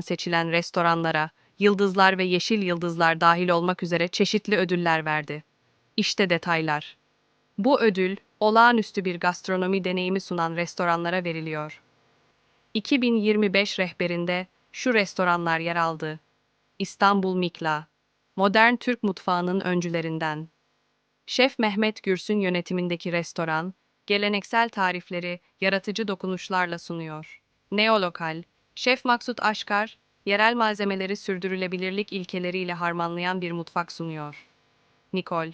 seçilen restoranlara, yıldızlar ve yeşil yıldızlar dahil olmak üzere çeşitli ödüller verdi. İşte detaylar. Bu ödül, olağanüstü bir gastronomi deneyimi sunan restoranlara veriliyor. 2025 rehberinde şu restoranlar yer aldı. İstanbul Mikla, modern Türk mutfağının öncülerinden. Şef Mehmet Gürsün yönetimindeki restoran, geleneksel tarifleri yaratıcı dokunuşlarla sunuyor. Neolokal, Şef Maksut Aşkar, yerel malzemeleri sürdürülebilirlik ilkeleriyle harmanlayan bir mutfak sunuyor. Nikol,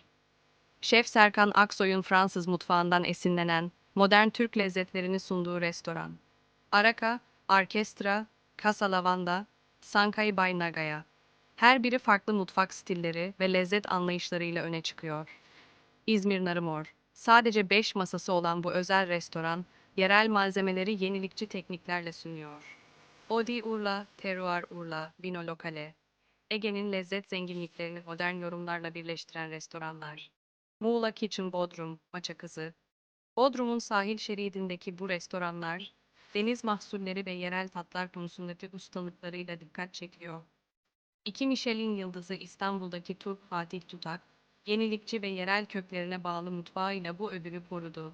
Şef Serkan Aksoy'un Fransız mutfağından esinlenen modern Türk lezzetlerini sunduğu restoran. Araka, Orkestra, Casa Lavanda, Sankay Bay Nagaya. Her biri farklı mutfak stilleri ve lezzet anlayışlarıyla öne çıkıyor. İzmir Narımor. Sadece 5 masası olan bu özel restoran, yerel malzemeleri yenilikçi tekniklerle sunuyor. Odi Urla, Terroir Urla, Vino Lokale. Ege'nin lezzet zenginliklerini modern yorumlarla birleştiren restoranlar. Muğla Kitchen Bodrum, Maça Kızı. Bodrum'un sahil şeridindeki bu restoranlar, deniz mahsulleri ve yerel tatlar konusundaki ustalıklarıyla dikkat çekiyor. İki Michelin yıldızı İstanbul'daki Türk Fatih Tutak, yenilikçi ve yerel köklerine bağlı mutfağıyla bu ödülü korudu.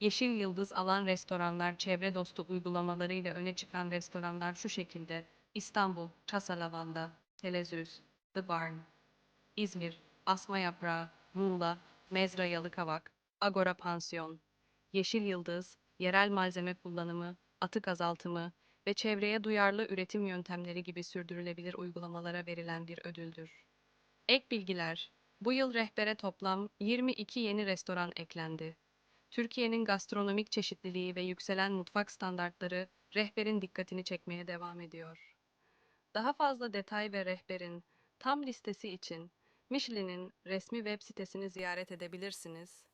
Yeşil Yıldız alan restoranlar, çevre dostu uygulamalarıyla öne çıkan restoranlar şu şekilde. İstanbul, Casa Lavanda, Telezüz, The Barn. İzmir, Asma Yaprağı, Muğla, Mezra Yalıkavak, Agora Pansiyon. Yeşil Yıldız, yerel malzeme kullanımı, atık azaltımı ve çevreye duyarlı üretim yöntemleri gibi sürdürülebilir uygulamalara verilen bir ödüldür. Ek bilgiler. Bu yıl rehbere toplam 22 yeni restoran eklendi. Türkiye'nin gastronomik çeşitliliği ve yükselen mutfak standartları rehberin dikkatini çekmeye devam ediyor. Daha fazla detay ve rehberin tam listesi için Michelin'in resmi web sitesini ziyaret edebilirsiniz